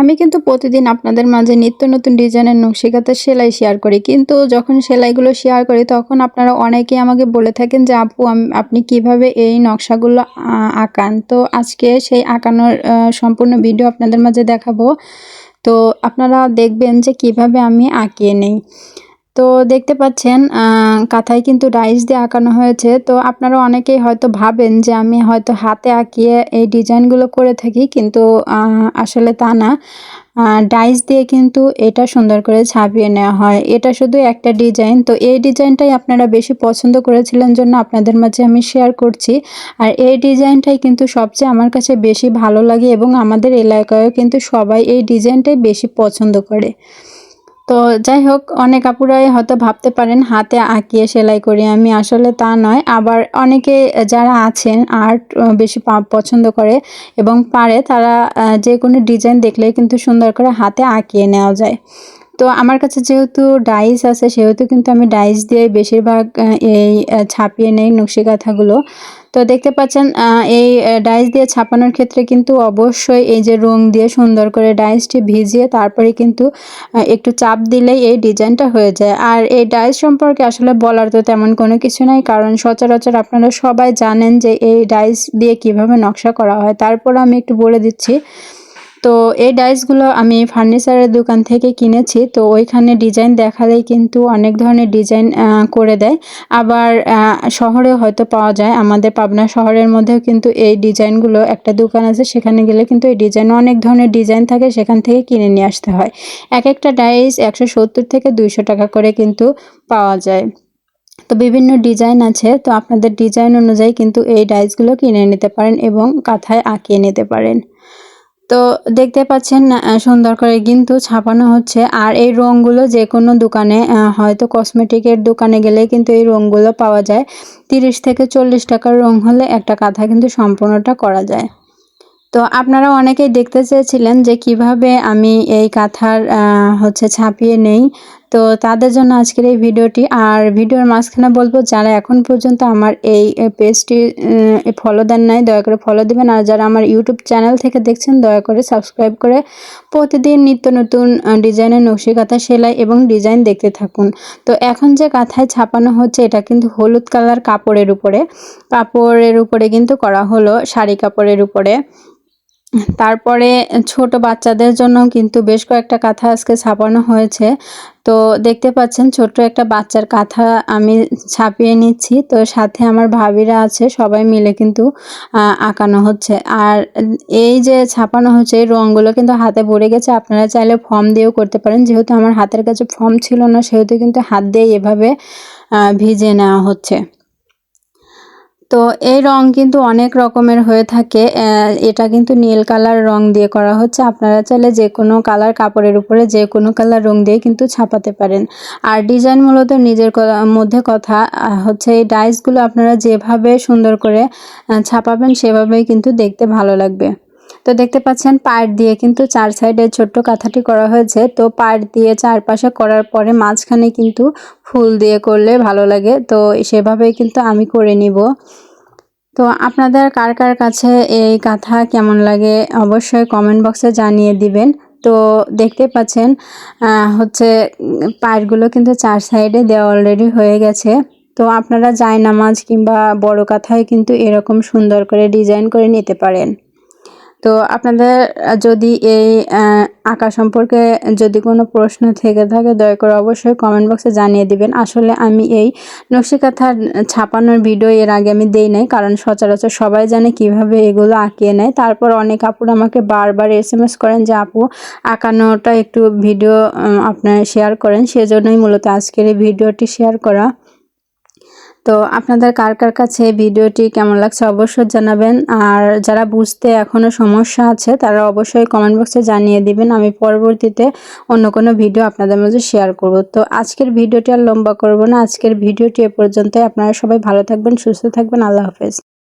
আমি কিন্তু প্রতিদিন আপনাদের মাঝে নিত্য নতুন ডিজাইনের নকশিকাতার সেলাই শেয়ার করি। কিন্তু যখন সেলাইগুলো শেয়ার করি, তখন আপনারা অনেকেই আমাকে বলে থাকেন যে, আপু আপনি কীভাবে এই নকশাগুলো আঁকান? তো আজকে সেই আঁকানোর সম্পূর্ণ ভিডিও আপনাদের মাঝে দেখাবো। তো আপনারা দেখবেন যে কীভাবে আমি আঁকিয়ে নেই। তো দেখতে পাচ্ছেন কাঁথায় কিন্তু ডাইস দিয়ে আঁকানো হয়েছে। তো আপনারা অনেকেই হয়তো ভাবেন যে আমি হয়তো হাতে আঁকিয়ে এই ডিজাইনগুলো করে থাকি, কিন্তু আসলে তা না। ডাইস দিয়ে কিন্তু এটা সুন্দর করে ছাপিয়ে নেওয়া হয়। এটা শুধু একটা ডিজাইন। তো এই ডিজাইনটাই আপনারা বেশি পছন্দ করেছিলেন জন্য আপনাদের মাঝে আমি শেয়ার করছি। আর এই ডিজাইনটাই কিন্তু সবচেয়ে আমার কাছে বেশি ভালো লাগে এবং আমাদের এলাকায়ও কিন্তু সবাই এই ডিজাইনটাই বেশি পছন্দ করে। তো যাই হোক, অনেক আপুরাই হয়তো ভাবতে পারেন, হাতে আঁকিয়ে সেলাই করি আমি। আসলে তা নয়, আবার অনেকে যারা আছেন, আর্ট বেশি পছন্দ করে এবং পারে, তারা যে কোনো ডিজাইন দেখলে কিন্তু সুন্দর করে হাতে আঁকিয়ে নেওয়া যায়। তো আমার কাছে যেহেতু ডাইস আছে, সেহেতু কিন্তু আমি ডাইস দিয়ে বেশিরভাগ এই ছাপিয়ে নেই নকশি কাঁথাগুলো তো দেখতে পাচ্ছেন এই ডাইস দিয়ে ছাপানোর ক্ষেত্রে কিন্তু অবশ্যই এই যে রং দিয়ে সুন্দর করে ডাইসটি ভিজিয়ে তারপরে কিন্তু একটু চাপ দিলেই এই ডিজাইনটা হয়ে যায়। আর এই ডাইস সম্পর্কে আসলে বলার তো তেমন কোনো কিছু নাই, কারণ সচরাচর আপনারা সবাই জানেন যে এই ডাইস দিয়ে কীভাবে নকশা করা হয়। তারপর আমি একটু বলে দিচ্ছি তো এই ডাইসগুলো আমি ফার্নিচারের দোকান থেকে কিনেছি। তো ওইখানে ডিজাইন দেখালেই কিন্তু অনেক ধরনের ডিজাইন করে দেয়। আবার শহরেও হয়তো পাওয়া যায়। আমাদের পাবনা শহরের মধ্যেও কিন্তু এই ডিজাইনগুলো একটা দোকান আছে। সেখানে গেলে কিন্তু এই ডিজাইন অনেক ধরনের ডিজাইন থাকে। সেখান থেকে কিনে নিয়ে আসতে হয়। এক একটা ডাইস একশো সত্তর থেকে দুইশো টাকা করে কিন্তু পাওয়া যায়। তো বিভিন্ন ডিজাইন আছে। তো আপনাদের ডিজাইন অনুযায়ী কিন্তু এই ডাইসগুলো কিনে নিতে পারেন এবং কাঁথায় আঁকিয়ে নিতে পারেন। তো দেখতে পাচ্ছেন সুন্দর করে কিন্তু ছাপানো হচ্ছে। আর এই রঙগুলো যে কোনো দোকানে হয়তো কসমেটিকের দোকানে গেলে কিন্তু এই রঙগুলো পাওয়া যায়। তিরিশ থেকে চল্লিশ টাকার রং হলে একটা কাঁথা কিন্তু সম্পূর্ণটা করা যায়। তো আপনারা অনেকেই দেখতে চেয়েছিলেন যে কীভাবে আমি এই কাঁথার হচ্ছে ছাপিয়ে নেই। তো তাদের জন্য আজকের এই ভিডিওটি। আর ভিডিওর মাঝখানে বলব, যারা এখন পর্যন্ত আমার এই পেজটি ফলো দেন নাই, দয়া করে ফলো দিবেন। আর যারা আমার ইউটিউব চ্যানেল থেকে দেখছেন, দয়া করে সাবস্ক্রাইব করে প্রতিদিন নিত্য নতুন ডিজাইনের নকশি কাঁথা সেলাই এবং ডিজাইন দেখতে থাকুন। তো এখন যে কাঁথায় ছাপানো হচ্ছে, এটা কিন্তু হলুদ কালার কাপড়ের উপরে। কাপড়ের উপরে কিন্তু করা হলো শাড়ি কাপড়ের উপরে। তারপরে ছোট বাচ্চাদের জন্য কিন্তু বেশ কয়েকটা কাঁথা আজকে ছাপানো হয়েছে। তো দেখতে পাচ্ছেন ছোট্ট একটা বাচ্চার কাঁথা আমি ছাপিয়ে নিচ্ছি। তো সাথে আমার ভাবিরা আছে, সবাই মিলে কিন্তু আঁকানো হচ্ছে। আর এই যে ছাপানো হচ্ছে, এই রঙগুলো কিন্তু হাতে ভরে গেছে। আপনারা চাইলে ফর্ম দিয়েও করতে পারেন। যেহেতু আমার হাতের কাছে ফর্ম ছিল না, সেহেতু কিন্তু হাত দিয়ে এভাবে ভিজে নেওয়া হচ্ছে। তো এই রং কিন্তু অনেক রকমের হয়ে থাকে এটা কিন্তু নীল কালার রং দিয়ে করা হচ্ছে। আপনারা চাইলে যে কোনো কালার কাপড়ের উপরে যে কোনো কালার রং দিয়ে কিন্তু ছাপাতে পারেন। আর ডিজাইন মূলত নিজের মধ্যে কথা হচ্ছে এই ডাইসগুলো আপনারা যেভাবে সুন্দর করে ছাপাবেন সেভাবেই কিন্তু দেখতে ভালো লাগবে। তো দেখতে পাচ্ছেন পায়ের দিয়ে কিন্তু চার সাইডে ছোট্ট কাঁথাটি করা হয়েছে। তো পায়ের দিয়ে চারপাশে করার পরে মাঝখানে কিন্তু ফুল দিয়ে করলে ভালো লাগে। তো সেভাবেই কিন্তু আমি করে নিব। তো আপনাদের কার কার কাছে এই কাঁথা কেমন লাগে অবশ্যই কমেন্ট বক্সে জানিয়ে দিবেন। তো দেখতে পাচ্ছেন হচ্ছে পায়েরগুলো কিন্তু চার সাইডে দেওয়া অলরেডি হয়ে গেছে। তো আপনারা নামাজ কিংবা বড় কাঁথায় কিন্তু এরকম সুন্দর করে ডিজাইন করে নিতে পারেন। তো আপনাদের যদি এই আঁকা সম্পর্কে যদি কোনো প্রশ্ন থেকে থাকে, দয়া করে অবশ্যই কমেন্ট বক্সে জানিয়ে দিবেন। আসলে আমি এই নকশিকাথার ছাপানোর ভিডিও এর আগে আমি দেই নাই, কারণ সচরাচর সবাই জানে কীভাবে এগুলো আঁকিয়ে নেয়। তারপর অনেক আপুরা আমাকে বারবার এস এম এস করেন যে, আপু, আঁকানোটা একটু ভিডিও আপনার শেয়ার করেন। সেজন্যই মূলত আজকের এই ভিডিওটি শেয়ার করা। তো আপনাদের কার কার কাছে ভিডিওটি কেমন লাগছে অবশ্যই জানাবেন। আর যারা বুঝতে এখনও সমস্যা আছে, তারা অবশ্যই কমেন্ট বক্সে জানিয়ে দিবেন। আমি পরবর্তীতে অন্য কোনো ভিডিও আপনাদের মধ্যে শেয়ার করব। তো আজকের ভিডিওটি আর লম্বা করব না। আজকের ভিডিওটি এ পর্যন্তই। আপনারা সবাই ভালো থাকবেন, সুস্থ থাকবেন। আল্লাহ হাফেজ।